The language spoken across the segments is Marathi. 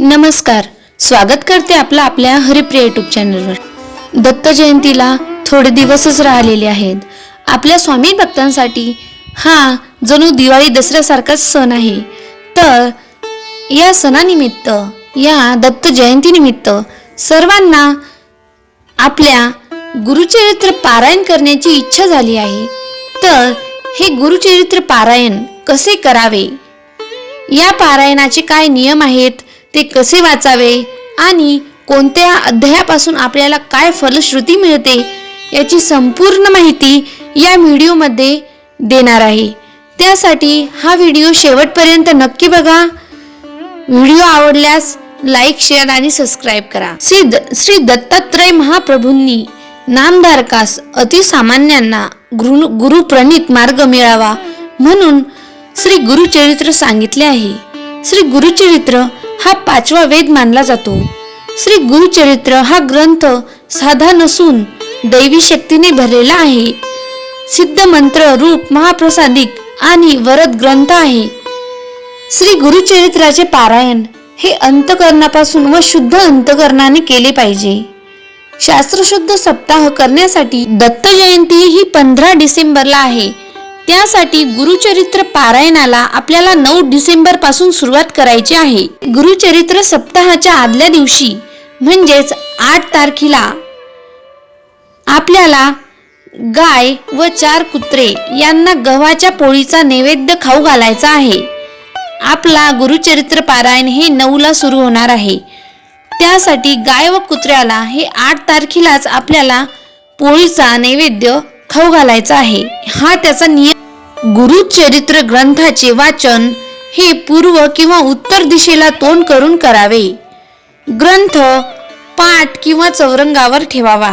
नमस्कार. स्वागत करते आपलं आपल्या हरिप्रिय युट्यूब चॅनलवर दत्त जयंतीला थोडे दिवसच राहिलेले आहेत. आपल्या स्वामी भक्तांसाठी हा जणू दिवाळी दसऱ्यासारखाच सण आहे. तर या सणानिमित्त या दत्त जयंतीनिमित्त सर्वांना आपल्या गुरुचरित्र पारायण करण्याची इच्छा झाली आहे. तर हे गुरुचरित्र पारायण कसे करावे? या पारायणाचे काय नियम आहेत? ते कसे वाचावे आणि कोणत्या अध्यायापासून आपल्याला काय फलश्रुती मिळते याची संपूर्ण माहिती या व्हिडिओमध्ये देणार आहे. त्यासाठी हा व्हिडिओ शेवटपर्यंत नक्की बघा. व्हिडिओ आवडल्यास लाईक शेअर आणि सबस्क्राईब करा. श्री द- श्री दत्तात्रय महाप्रभूंनी नामधारकास अतिसामान्यांना गुरु गुरुप्रणित मार्ग मिळावा म्हणून श्री गुरुचरित्र सांगितले आहे. श्री गुरुचरित्र हा पाचवा वेद मानला जातो. श्री गुरुचरित्र हा ग्रंथ साधा नसून दैवी शक्तीने भरलेला आहे. सिद्ध मंत्र रूप महाप्रसादिक आणि वरद ग्रंथ आहे. श्री गुरुचरित्राचे पारायण हे अंतकरणापासून व शुद्ध अंतकरणाने केले पाहिजे. शास्त्रशुद्ध सप्ताह करण्यासाठी दत्त जयंती ही पंधरा डिसेंबरला आहे. त्यासाठी गुरुचरित्र पारायणाला आपल्याला नऊ डिसेंबरपासून सुरुवात करायची आहे. गुरुचरित्र सप्ताहाच्या आदल्या दिवशी म्हणजेच आठ तारखेला आपल्याला गाय व चार कुत्रे यांना गव्हाच्या पोळीचा नैवेद्य खाऊ घालायचा आहे. आपला गुरुचरित्र पारायण हे नऊला सुरू होणार आहे. त्यासाठी गाय व कुत्र्याला हे आठ तारखेलाच आपल्याला पोळीचा नैवेद्य खाऊ घालायचा आहे. हा त्याचा नियम गुरुचरित्र ग्रंथाचे वाचन हे पूर्व किंवा उत्तर दिशेला तोंड करून करावे. ग्रंथ पाठ किंवा चौरंगावर ठेवावा.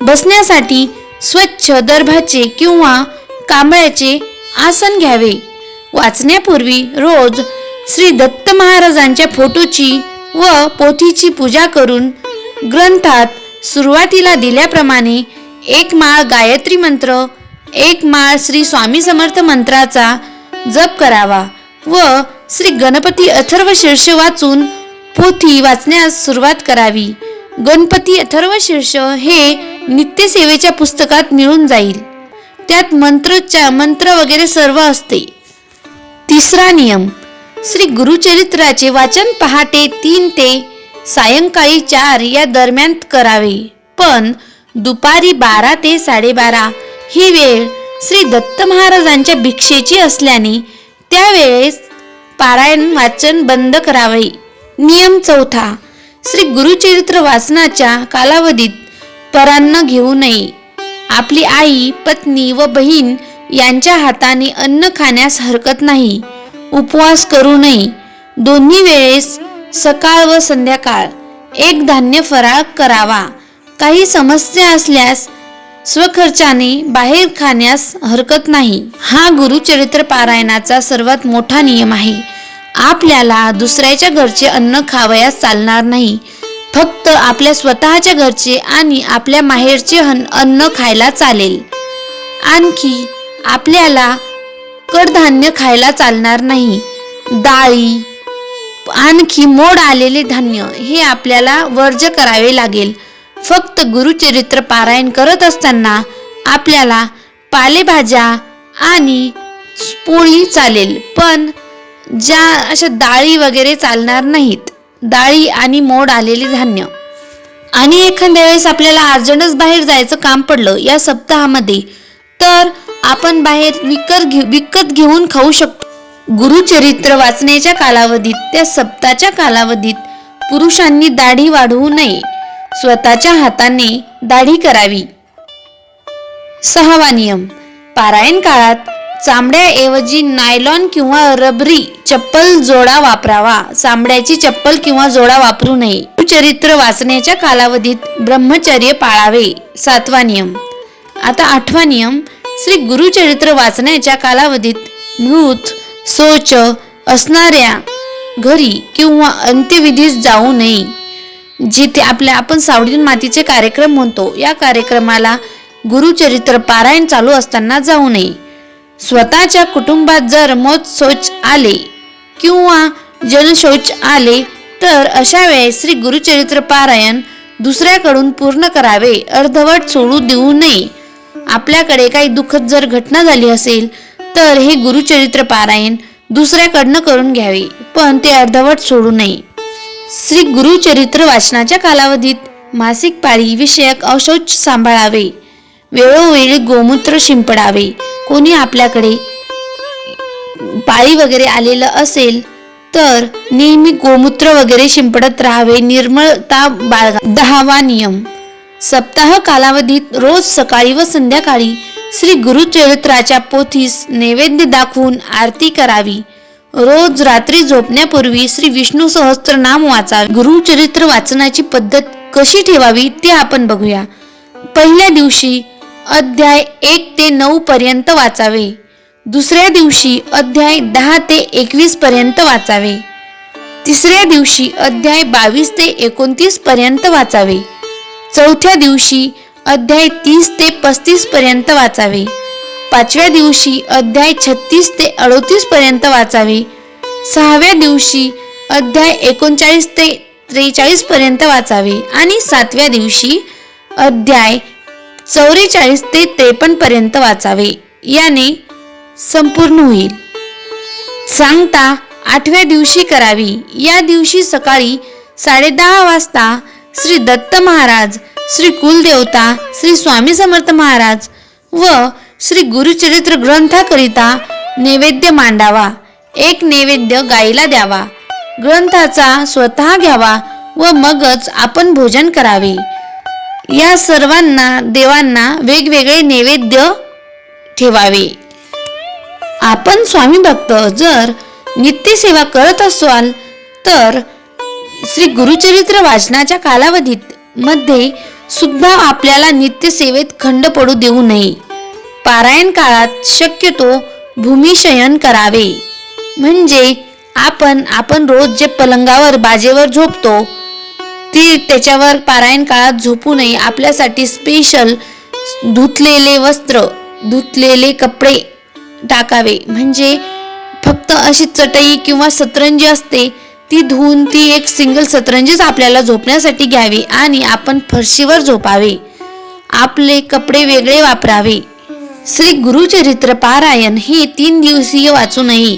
बसण्यासाठी स्वच्छ दर्भाचे किंवा कांबळ्याचे आसन घ्यावे. वाचण्यापूर्वी रोज श्री दत्त महाराजांच्या फोटोची व पोथीची पूजा करून ग्रंथात सुरुवातीला दिल्याप्रमाणे एक माळ गायत्री मंत्र एक माळ श्री स्वामी समर्थ मंत्राचा जप करावा व श्री गणपती अथर्व शीर्ष वाचून पोथी वाचण्यास सुरुवात करावी. गणपती अथर्व शीर्ष हे नित्यसेवेच्या पुस्तकात मिळून जाईल. त्यात मंत्रोच्चा मंत्र वगैरे सर्व असते. तिसरा नियम श्री गुरुचरित्राचे वाचन पहाटे तीन ते सायंकाळी चार या दरम्यान करावे. पण दुपारी बारा ते साडेबारा ही वेळ श्री दत्त महाराजांच्या भिक्षेची असल्याने त्यावेळेस पारायण वाचन बंद करावे. नियम चौथा श्री गुरुचरित्र वाचनाच्या कालावधीत परान्न घेऊ नये. आपली आई पत्नी व बहीण यांच्या हाताने अन्न खाण्यास हरकत नाही. उपवास करू नये. दोन्ही वेळेस सकाळ व संध्याकाळ एक धान्य फराळ करावा. काही समस्या असल्यास स्वखर्चाने बाहेर खाण्यास हरकत नाही. हा गुरुचरित्र पारायणाचा सर्वात मोठा नियम आहे. आपल्याला दुसऱ्याच्या घरचे अन्न खावयास चालणार नाही. फक्त आपल्या स्वतःच्या घरचे आणि आपल्या माहेरचे अन्न खायला चालेल. आणखी आपल्याला कडधान्य खायला चालणार नाही. डाळी आणखी मोड आलेले धान्य हे आपल्याला वर्ज करावे लागेल. फक्त गुरुचरित्र पारायण करत असताना आपल्याला पालेभाज्या आणि पोळी चालेल. पण ज्या अशा डाळी वगैरे चालणार नाहीत. डाळी आणि मोड आलेले धान्य. आणि एखाद्या वेळेस आपल्याला अर्जंटच बाहेर जायचं काम पडलं या सप्ताहामध्ये तर आपण बाहेर विकत घे विकत घेऊन खाऊ शकतो. गुरुचरित्र वाचण्याच्या कालावधीत त्या सप्ताच्या कालावधीत पुरुषांनी दाढी वाढवू नये. स्वतःच्या हाताने दाढी करावी. सहावा नियम. पारायण काळात चामड्याऐवजी नायलॉन किंवा रबरी चप्पल जोडा वापरावा. चामड्याची चप्पल किंवा जोडा वापरू नये. चरित्र वाचण्याच्या कालावधीत ब्रह्मचर्य पाळावे. सातवा नियम. आता आठवा नियम. श्री गुरुचरित्र वाचण्याच्या कालावधीत मृत शौच असणाऱ्या घरी किंवा अंत्यविधीस जाऊ नये. जिथे आपल्या आपण सावडीन मातीचे कार्यक्रम म्हणतो या कार्यक्रमाला गुरुचरित्र पारायण चालू असताना जाऊ नये. स्वतःच्या कुटुंबात जर मौत शौच आले किंवा जनशौच आले तर अशा वेळेस श्री गुरुचरित्र पारायण दुसऱ्याकडून पूर्ण करावे अर्धवट सोडू देऊ नये. आपल्याकडे काही दुःखद जर घटना झाली असेल तर हे गुरुचरित्र पारायण दुसऱ्याकडनं करून घ्यावे पण ते अर्धवट सोडू नये. श्री गुरुचरित्र वाचनाच्या कालावधीत मासिक पाळी विषयक औषध सांभाळावे. वेळोवेळी गोमूत्र शिंपडावे. कोणी आपल्याकडे पाळी वगैरे आलेलं असेल तर नेहमी गोमूत्र वगैरे शिंपडत राहावे. निर्मळता बाळगा. दहावा नियम. सप्ताह कालावधीत रोज सकाळी व संध्याकाळी श्री गुरुचरित्राच्या पोथीस नैवेद्य दाखवून आरती करावी. रोज रात्री झोपण्यापूर्वी श्री विष्णू सहस्त्रनाम वाचा. गुरुचरित्र वाचनाची पद्धत कशी ठेवावी ते आपण बघूया. पहिल्या दिवशी अध्याय एक ते नऊ पर्यंत वाचावे. दुसऱ्या दिवशी अध्याय दहा ते एकवीस पर्यंत वाचावे. तिसऱ्या दिवशी अध्याय बावीस ते एकोणतीस पर्यंत वाचावे. चौथ्या दिवशी अध्याय तीस ते पस्तीस पर्यंत वाचावे. पाचव्या दिवशी अध्याय छत्तीस ते अडोतीस पर्यंत वाचावे. सहाव्या दिवशी अध्याय एकोणचाळीस ते त्रेचाळीस पर्यंत वाचावे. आणि सातव्या दिवशी अध्याय चौवेचाळीस ते त्रेपन्न पर्यंत वाचावे. याने संपूर्ण होईल. सांगता आठव्या दिवशी करावी. या दिवशी सकाळी साडेदहा वाजता श्री दत्त महाराज श्री कुलदेवता श्री स्वामी समर्थ महाराज व श्री गुरुचरित्र ग्रंथाकरिता नैवेद्य मांडावा. एक नैवेद्य गाईला द्यावा. ग्रंथाचा स्वतः घ्यावा व मगच आपण भोजन करावे. या सर्वांना देवांना वेगवेगळे नैवेद्य ठेवावे. आपण स्वामी भक्त जर नित्यसेवा करत असाल तर श्री गुरुचरित्र वाचनाच्या कालावधीत मध्ये सुद्धा आपल्याला नित्यसेवेत खंड पडू देऊ नये. पारायण काळात शक्यतो भूमिशयन करावे. म्हणजे आपण आपण रोज जे पलंगावर बाजेवर झोपतो ती त्याच्यावर पारायण काळात झोपू नये. आपल्यासाठी स्पेशल धुतलेले वस्त्र धुतलेले कपडे टाकावे. म्हणजे फक्त अशी चटई किंवा सतरंजी असते ती धुवून ती एक सिंगल सतरंजीच आपल्याला झोपण्यासाठी घ्यावी आणि आपण फरशीवर झोपावे. आपले कपडे वेगळे वापरावे. श्री गुरुचरित्र पारायण हे तीन दिवसीय वाचू नये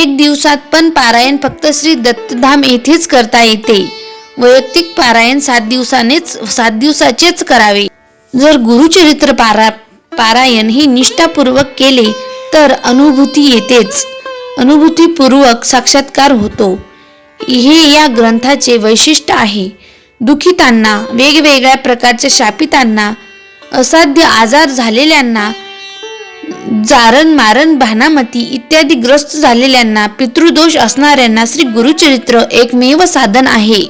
एक दिवसात पण पारायण फक्त श्री दत्तधाम येथेच करता येते. वैयक्तिक पारायण सात दिवसानेच सात दिवसाचेच करावे. जर गुरुचरित्र पारा पारायण हे निष्ठापूर्वक केले तर अनुभूती येतेच. अनुभूतीपूर्वक साक्षात्कार होतो. हे या ग्रंथाचे वैशिष्ट्य आहे. दुखितांना वेगवेगळ्या प्रकारच्या शापितांना असाध्य आजार झालेल्यांना जारण मारण भानामती इत्यादी ग्रस्त झालेल्यांना पितृदोष असणाऱ्यांना श्री गुरुचरित्र एकमेव साधन आहे.